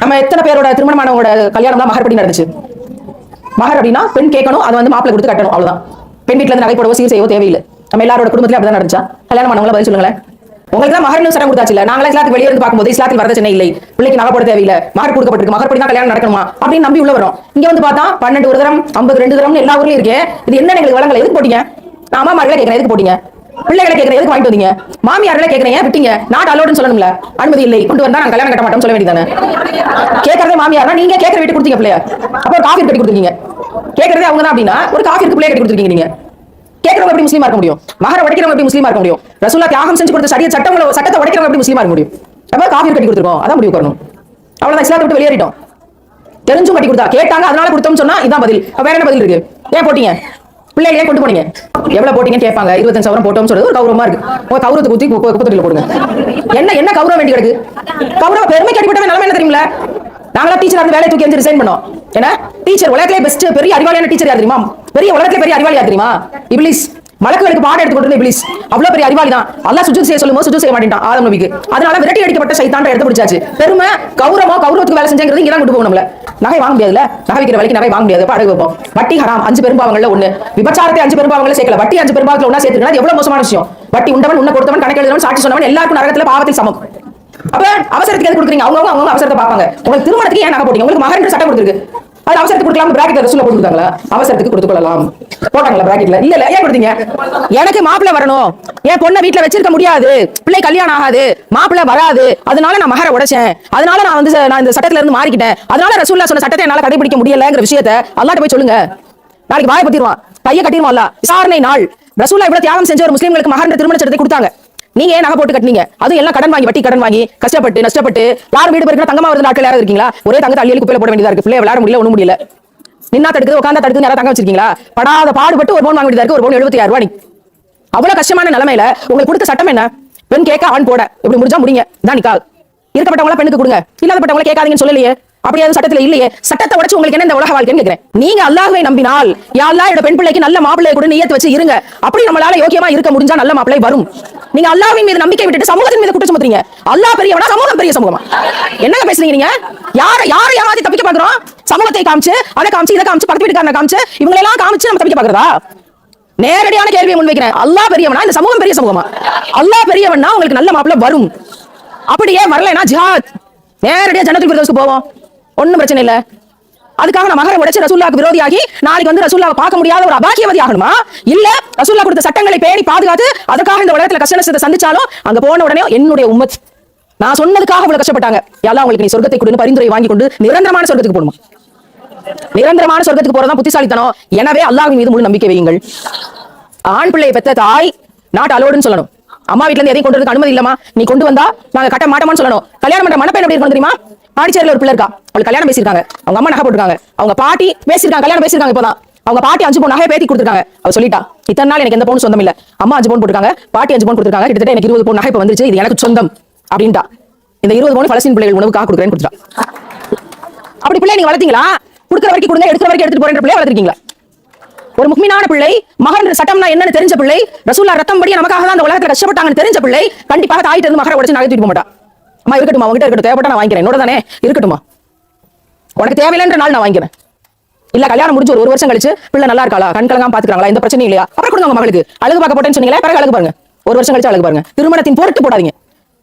நம்ம எத்தனை பேரோட திருமணமானவங்களோட கல்யாணம்லாம் மகர்படி நடந்துச்சு? மகர் அப்படின்னா பெண் கேட்கணும் அதை வந்து மாப்பிள்ளை கொடுத்து கட்டணும் அவ்வளவுதான். பெண் வீட்டுல இருந்து நகை போடவோ சீர் செய்யவோ தேவையில்லை. நம்ம எல்லாரோட குடும்பத்துல அப்படிதான் நடந்துச்சா? கல்யாணம் பண்ணவங்கள பதில் சொல்லுங்களேன். உங்களுக்கு தான் மகர்னு சரம் கொடுத்தாச்சு இல்ல? நாங்களே இஸ்லாத்துக்கு வெளியே இருந்து பார்க்கும்போது இஸ்லாத்தில் வரதட்சணை இல்லை. பிள்ளைக்கு நகை போட தேவையில்லை. மகர் கொடுக்கப்பட்டிருக்கு. மகர் படி தான் கல்யாணம் நடக்கணுமா? அப்படின்னு நம்பி உள்ள வரும் இங்க வந்து பார்த்தா பன்னெண்டு ஒரு தரம் ஐம்பது ரெண்டு தரம் எல்லா ஊர்லயும் இருக்கேன் இது என்ன எங்களுக்கு வளங்களை எதுக்கு போட்டீங்க? நான் அம்மா மார்களை கேட்கறேன் எதுக்கு போட்டீங்க? பிள்ளைகளை கேட்கறேன். எதுக்கு வாங்கிட்டு வந்தீங்க? மாமியார்களை கேட்கறீங்க விட்டீங்க? நாட் அலோடுன்னு சொல்லணும்ல. அனுமதி இல்லை. கொண்டு வந்தா நான் கல்யாணம் கட்ட மாட்டோம் சொல்ல வேண்டியதானே கேட்கறதே மாமியார்? நீங்க கேட்கற வீட்டு கொடுத்தீங்க பிள்ளைய. அப்போ ஒரு காஃபி கட்டி கொடுத்துருக்கீங்க. கேட்கறதே அவங்க தான் அப்படின்னா ஒரு காஃபிக்கு பிள்ளைய கட்டி கொடுத்துருக்கீங்க நீங்க. கேட்கறவங்க எப்படி முஸ்லீமா இருக்க முடியும்? மகர உடைக்கிறவங்க எப்படி முஸ்லீமா இருக்க முடியும்? ரசூல்லா தியாகம் செஞ்சு கொடுத்த சரிய சட்டங்களை சட்டத்தை உடைக்கிறவங்க எப்படி முஸ்லீமா இருக்க முடியும்? அப்ப காஃபி கட்டி கொடுத்துருக்கோம். அதான் முடிவு பண்ணணும் அவ்வளவுதான். இஸ்லாத்தை விட்டு வெளியேறிட்டோம். தெரிஞ்சும் கட்டி கொடுத்தா. கேட்டாங்க அதனால கொடுத்தோம்னு சொன்னா இதான் பதில். வேற என்ன பதில் இருக்கு? ஏன் போட்டீங்க? பிள்ளைகளே கொண்டு போனீங்க. எவ்வளவு போட்டீங்கன்னு கேட்பாங்க. இருபத்தஞ்சு சவரம் போட்டோம்னு சொல்றது ஒரு கௌரவமா இருக்கு. உங்க கௌரவத்தை குத்தி குப்பத்தொட்டில போடுங்க. என்ன என்ன கௌரவம் வேண்டி கிடக்கு? கௌரவ பெருமை கட்டிவிட்டவன் நிலைமை என்ன தெரியுங்களா நாங்களா டீச்சர் அந்த வேலையை தூக்கி எரிஞ்சு ரிசைன் பண்ணோம். ஏன்னா டீச்சர் உலகத்திலே பெஸ்ட் பெரிய அறிவாளியான டீச்சர் யார் தெரியுமா? பெரிய உலகத்திலே பெரிய அறிவாளி யார் தெரியுமா? இப்ளீஸ் மலக்குகளுக்கு பாடம் எடுத்து கொண்டு இப்ளீஸ் அவ்வளவு பெரிய அறிவாளி தான். அல்லா சுஜு செய்ய சொல்லும்போது சுஜு செய்ய மாட்டேன் ஆதம் நபிக்கு. அதனால விரட்டி அடிக்கப்பட்ட சைத்தான் எடுத்து பிடிச்சாச்சு. பெருமை கௌரவம் கௌரவத்துக்கு வேலை செஞ்சாங்கிறது இங்க தான் கொண்டு போகணும்ல நகை வாங்க முடியாதுல நகை விற்கிற வரைக்கும் நகை வாங்க முடியாது. அடகு வைப்போம். வட்டி ஹராம். அஞ்சு பெரும்பாவங்கள்ல ஒண்ணு. விபச்சாரத்தை அஞ்சு பெரும்பாவங்கள சேர்க்கல. வட்டி அஞ்சு பெரும்பாவத்துல ஒன்னா சேர்த்துக்கணும் எவ்வளவு மோசமான விஷயம்? வட்டி உண்டவன் உன்ன கொடுத்தவன் கணக்கு எழுதவன் சாட்சி சொன்னவன் எல்லாருக்கும் நரகத்துல பாவத்தில் சமம். அப்ப அவசரத்துக்கு எது கொடுக்குறீங்க? அவங்க அவங்க அவசரத்தை பார்ப்பாங்க. உங்களுக்கு திருமணத்துக்கு ஏன் நகை போட்டீங்க? உங்களுக்கு மகன் சட்டம் கொடுத்துருக்கு. அது அவசரத்துக்கு கொடுக்கலாம் பிராக்கெட்ல ரசூல போட்டுருக்காங்களா அவசரத்துக்கு கொடுத்து கொள்ளலாம் போட்டாங்களா பிராக்கெட்ல இல்ல இல்ல ஏன் கொடுத்தீங்க? எனக்கு மாப்பிள்ளை வரணும். என் பொண்ணை வீட்டுல வச்சிருக்க முடியாது. பிள்ளை கல்யாணம் ஆகாது. மாப்பிள்ள வராது. அதனால நான் மகர உடைச்சேன். அதனால நான் வந்து நான் இந்த சட்டத்துல இருந்து மாறிக்கிட்டேன். அதனால ரசூல்லா சொன்ன சட்டத்தை என்னால கடைபிடிக்க முடியலங்கிற விஷயத்த அல்லாட்ட போய் சொல்லுங்க. நாளைக்கு வாய பத்திடுவான். பைய கட்டிடுவான்ல. விசாரணை நாள். ரசூல்லா இவ்வளவு தியாகம் செஞ்ச ஒரு முஸ்லீம்களுக்கு மகன்ற திருமண சட்டத்தை கொடுத்தாங்க. நீங்க ஏன் நகை போட்டு கட்டினீங்க? அதுவும் எல்லாம் கடன் வாங்கி வட்டி கடன் வாங்கி கஷ்டப்பட்டு நஷ்டப்பட்டு யாரும் வீடு போயிருக்கா தங்கமா வருது நாட்கள் யாராவது இருக்கீங்களா? ஒரே தங்க அள்ளி குப்பையில போட வேண்டியதா இருக்கு. பிள்ளை விளையாட முடியல ஒண்ணும் முடியல. நின்னா தடுக்குது உட்காந்தா தடுக்குது யாராவது தங்க வச்சிருக்கீங்களா? படாத பாடுபட்டு ஒரு போன் வாங்க வேண்டியதா இருக்கு ஒரு போன் எழுபத்தி ஆறு ரூபாய் அவ்வளவு கஷ்டமான நிலைமையில உங்களுக்கு கொடுத்த சட்டம் என்ன? பெண் கேட்க ஆண் போட. இப்படி முடிஞ்சா முடிங்க. தான் நிக்கா இருக்கப்பட்டவங்கள பெண்ணுக்கு கொடுங்க. இல்லாதப்பட்டவங்களா கேட்காதீங்கன்னு சொல்லலையே. அப்படி எதுவும் சட்டத்துல இல்லையே? சட்டத்தை உடச்சு உங்களுக்கு என்ன இந்த உலக வாழ்க்கைன்னு கேக்குறேன். நீங்க அல்லாஹ்வை நம்பினால் யா அல்லாஹ் என்னோட பெண் பிள்ளைக்கு நல்ல மாப்பிள்ளை கூட நியத்து வச்சு இருங்க. அப்படி நம்மளால யோக்கியமா இருக்க முடிஞ்சா நல்ல மாப்பிள்ளை வரும். நீங்க அல்லாவின் மீது நம்பிக்கை விட்டுட்டு சமூகத்தின் மீது குற்றம் சுமத்துறீங்க. அல்லாஹ் பெரியவனா சமூகம் பெரிய சமூகமா? என்னங்க பேசுறீங்க நீங்க? யார யார ஏமாத்தி தப்பிக்க பாக்குறோம் சமூகத்தை காமிச்சு அதை காமிச்சு இதை காமிச்சு பக்கத்து வீட்டுக்காரனை காமிச்சு இவங்களை எல்லாம் காமிச்சு நம்ம தப்பிக்க பாக்குறதா நேரடியான கேள்வியை முன்வைக்கிறேன் அல்லாஹ் பெரியவனா இந்த சமூகம் பெரிய சமூகமா? அல்லாஹ் பெரியவனா உங்களுக்கு நல்ல மாப்பிள்ளை வரும். அப்படியே வரலைன்னா ஜிஹாத். நேரடியா ஜனத்தில் பிரதோஷத்துக்கு போவோம். ஒன்றும் பிரச்சனை இல்ல. அதுக்காக நான் மகரை உடைச்சு ரசூல்லாவுக்கு விரோதியாகி நாளைக்கு வந்து ரசூல்லாவை பார்க்க முடியாத ஒரு அபாக்கியவதி ஆகணுமா? இல்ல ரசூல்லா கொடுத்த சட்டங்களை பேணி பாதுகாத்து அதுக்காக இந்த உலகத்துல கஷ்ட நஷ்டத்தை சந்திச்சாலும் அங்க போன உடனே என்னுடைய உம்மத். நான் சொன்னதுக்காக அவ்வளவு கஷ்டப்பட்டாங்க. எல்லாம் உங்களுக்கு நீ சொர்க்கத்தை கொடுன்னு பரிந்துரை வாங்கி கொண்டு நிரந்தரமான சொர்க்கத்துக்கு போகணுமா? நிரந்தரமான சொர்க்கத்துக்கு போறதா புத்திசாலித்தனம். எனவே அல்லாஹ் மீது முழு நம்பிக்கை வையுங்கள். ஆண் பிள்ளையை பெத்த தாய் நாட் அலோடுன்னு சொல்லணும். அம்மா வீட்டுல இருந்து எதையும் கொண்டு அனுமதி இல்லமா நீ கொண்டு வந்தா நாங்க கட்ட மாட்டோம்னு சொல்லணும். கல்யாணம் பண்ற மனப்பெண் எப்படி இருக்கணும் தெரியுமா? பாண்டிச்சேரியில ஒரு பிள்ளை இருக்கா? அவளுக்கு கல்யாணம் பேசியிருக்காங்க. அவங்க அம்மா நகை போட்டுருக்காங்க. அவங்க பாட்டி பேசியிருக்காங்க கல்யாணம் பேசியிருக்காங்க இப்பதான். அவங்க பாட்டி அஞ்சு பவுன் நகையை பேத்தி கொடுத்துருக்காங்க. அவ சொல்லிட்டா இத்தனை நாள் எனக்கு எந்த பவுன் சொந்தம் இல்ல. அம்மா அஞ்சு பவுன் போட்டுருக்காங்க பாட்டி அஞ்சு பவுன் கொடுத்துருக்காங்க. கிட்டத்தட்ட எனக்கு இருபது பவுன் நகை இப்போ வந்துருச்சு. இது எனக்கு சொந்தம். அப்படின்ட்டா. இந்த இருபது பவுன் பலஸ்தீன் பிள்ளைகள் உணவுக்காக கொடுக்குறேன்னு கொடுத்துட்டா. அப்படி பிள்ளை நீங்க வளர்த்தீங்களா? கொடுக்குற வரைக்கும் கொடுங்க எடுக்கிற வரைக்கும் எடுத்துட்டு போறேன் பிள்ளை வளர்த்திருக்கீங்களா? ஒரு முக்மீனான பிள்ளை மகன் சட்டம்னா என்னன்னு தெரிஞ்ச பிள்ளை ரசூல்லா ரத்தம் படி நமக்காக தான் அந்த உலகத்துல கஷ்டப்பட்டாங்கன்னு தெரிஞ்ச பிள்ளை கண்டிப்பாக தாயிட்டு இருந்து மகரை உடச்சு நகை தூக்கி போக அம்மா இருக்கட்டுமா உங்ககிட்ட இருக்கட்டும். தேவைப்பட்டா நான் வாங்கிக்கிறேன். என்னோட தானே இருக்கட்டுமா உனக்கு தேவையில்லைன்ற நாள் நான் வாங்கிக்கிறேன். இல்ல கல்யாணம் முடிஞ்சு ஒரு வருஷம் கழிச்சு பிள்ளை நல்லா இருக்காளா? கண் கலங்காம பாத்துக்கிறாங்களா? எந்த பிரச்சனையும் இல்லையா? அப்புறம் கொடுங்க உங்க மகளுக்கு. அழகு பார்க்க போட்டேன்னு சொன்னீங்களே பிறகு அழகு பாருங்க. ஒரு வருஷம் கழிச்சு அழகு பாருங்க. திருமணத்தின் பொருட்டு போடாதீங்க.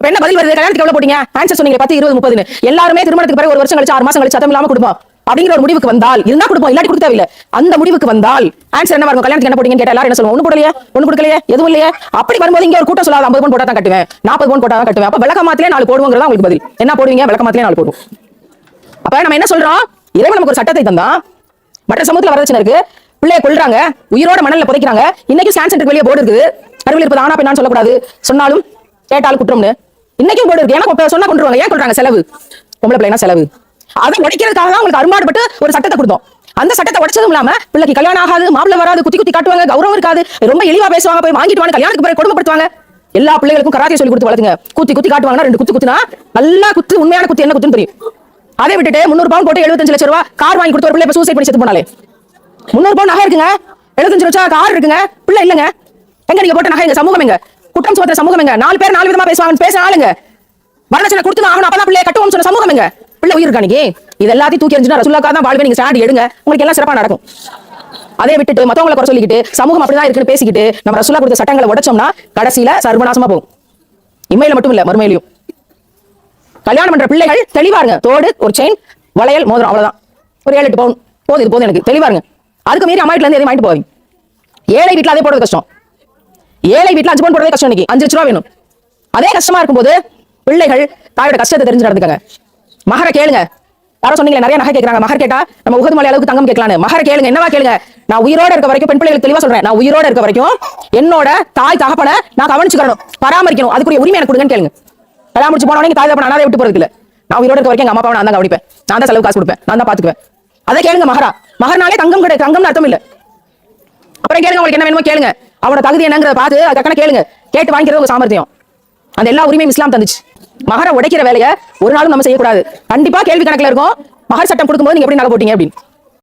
என்ன பதில் வருது? கல்யாணத்துக்கு எவ்வளவு போட்டீங்க? ஆன்சர் சொன்னீங்க பத்து இருபது முப்பதுன்னு. எல்லாருமே திருமணத்துக்கு பிறகு ஒரு வருஷம் கழிச்சு ஆறு மாசம் கழிச்சு சத்தம் இல்லாம கொடுப்போம். அப்படிங்கிற ஒரு முடிவுக்கு வந்தால் இருந்தா கொடுப்போம் இல்லாட்டி கொடுக்க தேவையில்ல. அந்த முடிவுக்கு வந்தால் ஆன்சர் என்ன வரும்? கல்யாணத்துக்கு என்ன போட்டீங்கன்னு கேட்டா எல்லாரும் என்ன சொல்லுவோம் ஒண்ணு போடலையா ஒண்ணு கொடுக்கலையே எதுவும் இல்லையா. அப்படி வரும்போது இங்க ஒரு கூட்டம் சொல்லாத ஐம்பது பவுன் போட்டா தான் கட்டுவேன். நாற்பது பவுன் போட்டா தான் கட்டுவேன். அப்ப விளக்கமாத்திலே நாலு போடுவோங்கிறதா உங்களுக்கு பதில். என்ன போடுவீங்க? விளக்கமாத்திலே நாலு போடுவோம். அப்ப நம்ம என்ன சொல்றோம்? இறைவன் நமக்கு ஒரு சட்டத்தை தந்தான். மற்ற சமூகத்துல வரதட்சணை இருக்கு. பிள்ளைய கொள்றாங்க உயிரோட மணல்ல புதைக்கிறாங்க. இன்னைக்கும் ஸ்கேன் சென்டருக்கு வெளியே போர்டு இருக்குது. அருவில் இருப்பது ஆனா பெண்ணான்னு சொல்லக்கூடாது. சொன்னாலும் கேட்டாலும் குற்றம்னு. இன்னைக்கும் போர்டு இருக்கு. ஏன்னா சொன்னா கொண்டுருவாங்க. ஏன் கொள்றாங்க? செலவு. பொம்பளை பிள்ளைனா செலவு. அதை உடைக்கிறதுக்காக தான் உங்களுக்கு அரும்பாடுபட்டு ஒரு சட்டத்தை கொடுத்தோம். அந்த சட்டத்தை உடைச்சதும் இல்லாம பிள்ளைக்கு கல்யாணம் ஆகாது மாப்பிள்ள வராது குத்தி குத்தி காட்டுவாங்க கௌரவம் இருக்காது ரொம்ப இழிவா பேசுவாங்க போய் வாங்கிட்டு வாங்க கல்யாணத்துக்கு பிறகு கொடுமைப்படுத்துவாங்க. எல்லா பிள்ளைகளுக்கும் கராத்தே சொல்லி கொடுத்து வளர்த்துங்க. குத்தி குத்தி காட்டுவாங்கன்னா ரெண்டு குத்து குத்துனா நல்லா குத்து உண்மையான குத்து என்ன குத்துன்னு தெரியும். அதை விட்டுட்டு முந்நூறு பவுன் போட்டு எழுபத்தஞ்சு லட்சம் ரூபாய் கார் வாங்கி கொடுத்து ஒரு பிள்ளை சூசைட் பண்ணி செத்து போனாலே. முந்நூறு பவுன் நகை இருக்குங்க. எழுபத்தஞ்சு லட்சம் கார் இருக்குங்க. பிள்ளை இல்லங்க. எங்க நீங்க போட்ட நகை எங்க சமூகம் எங்க? குற்றம் சுமத்துற சமூகம் எங்க? நாலு பேர் நாலு விதமா பேசுவாங்க பேச ஆளுங்க. வரலட்சணை கொடுத்து ஆகணும் அப்பதான் பிள்ளைய கட்டுவோம் சொன்ன சமூகம் எங்க? பிள்ளை உயிர் இருக்கா இன்னைக்கு இது எல்லாத்தையும் தூக்கி எறிஞ்சுனா ரசுல்லாக்கா தான் வாழ்வே. நீங்க ஸ்டாண்ட் எடுங்க. உங்களுக்கு எல்லாம் சிறப்பா நடக்கும். அதே விட்டுட்டு மத்தவங்களை குறை சொல்லிக்கிட்டு சமூகம் அப்படிதான் இருக்குன்னு பேசிக்கிட்டு நம்ம ரசுல்லா கொடுத்த சட்டங்களை உடைச்சோம்னா கடைசியில சர்வநாசமா போகும். இம்மையில மட்டும் இல்ல மறுமையிலையும். கல்யாணம் பண்ற பிள்ளைகள் தெளிவாருங்க. தோடு ஒரு செயின் வளையல் மோதிரம் அவ்வளவுதான். ஒரு ஏழு எட்டு பவுன். போதும் இது போதும் எனக்கு. தெளிவாருங்க. அதுக்கு மீறி அம்மா வீட்டுல இருந்து எதையும் வாங்கிட்டு போவீங்க ஏழை வீட்டுல அதே போடுறது கஷ்டம். ஏழை வீட்டுல அஞ்சு பவுன் போடுறதே கஷ்டம் இன்னைக்கு. அஞ்சு லட்ச ரூபா வேணும். அதே கஷ்டமா இருக்கும்போது பிள்ளைகள் தாயோட கஷ்டத்தை தெரிஞ்சு நடந்துக்காங்க மகர கேளுங்க. யாரோ சொன்னீங்க நிறைய நகை கேட்கறாங்க மகர் கேட்டா நம்ம உகது மலை அளவுக்கு தங்கம் கேட்கலான்னு. மகர கேளுங்க. என்னவா கேளுங்க? நான் உயிரோட இருக்க வரைக்கும் பெண் பிள்ளைகளுக்கு தெளிவா சொல்றேன். நான் உயிரோட இருக்க வரைக்கும் என்னோட தாய் தகப்பனை நான் கவனிச்சுக்கணும் பராமரிக்கணும். அதுக்குரிய உரிமை எனக்கு கொடுங்கன்னு கேளுங்க. கல்யாணம் முடிச்சு போனவனே தாய் தகப்பன அனாதை விட்டு போறது இல்ல. நான் உயிரோட இருக்க வரைக்கும் எங்க அம்மா அப்பாவை நான் தான் கவனிப்பேன். நான் தான் செலவு காசு கொடுப்பேன். நான் தான் பாத்துக்குவேன். அதை கேளுங்க மகரா. மகர்னாலே தங்கம் கிடையாது. தங்கம்னு அர்த்தம் இல்ல. அப்புறம் கேளுங்க உங்களுக்கு என்ன வேணுமோ கேளுங்க. அவனோட தகுதி என்னங்கிறத பார்த்து அதுக்கான கேளுங்க. கேட்டு வாங்கிக்கிறது உங்க சாமர்த்தியம். அந்த எல்லா உரிமையும் இஸ்லாம் தந்துச்சு. மகர உடைக்கிற வேலையை ஒரு நாளும் நம்ம செய்யக்கூடாது. கண்டிப்பா கேள்வி கணக்குல இருக்கும். மகர் சட்டம் கொடுக்கும்போது நீங்க எப்படி நகை போட்டீங்க அப்படின்னு.